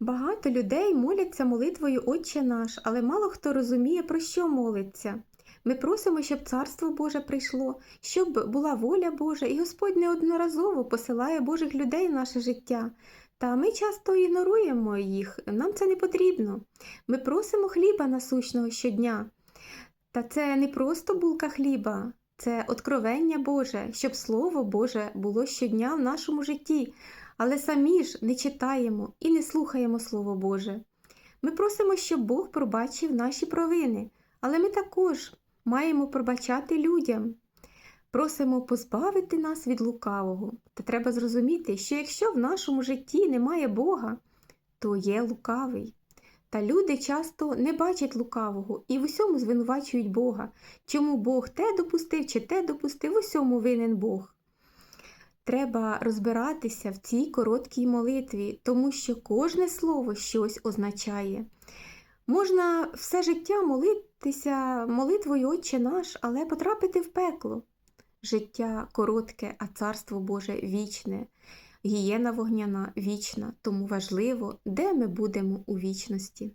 Багато людей моляться молитвою Отче наш, але мало хто розуміє, про що молиться. Ми просимо, щоб Царство Боже прийшло, щоб була воля Божа, і Господь неодноразово посилає Божих людей в наше життя. Та ми часто ігноруємо їх, нам це не потрібно. Ми просимо хліба насущного щодня. Та це не просто булка хліба, це откровення Боже, щоб Слово Боже було щодня в нашому житті, але самі ж не читаємо і не слухаємо Слово Боже. Ми просимо, щоб Бог пробачив наші провини, але ми також маємо пробачати людям. Просимо позбавити нас від лукавого. Та треба зрозуміти, що якщо в нашому житті немає Бога, то є лукавий. Та люди часто не бачать лукавого і в усьому звинувачують Бога. Чому Бог те допустив чи те допустив, в усьому винен Бог. Треба розбиратися в цій короткій молитві, тому що кожне слово щось означає. Можна все життя молитися молитвою Отче наш, але потрапити в пекло. Життя коротке, а царство Боже вічне, гієна вогняна вічна, тому важливо, де ми будемо у вічності.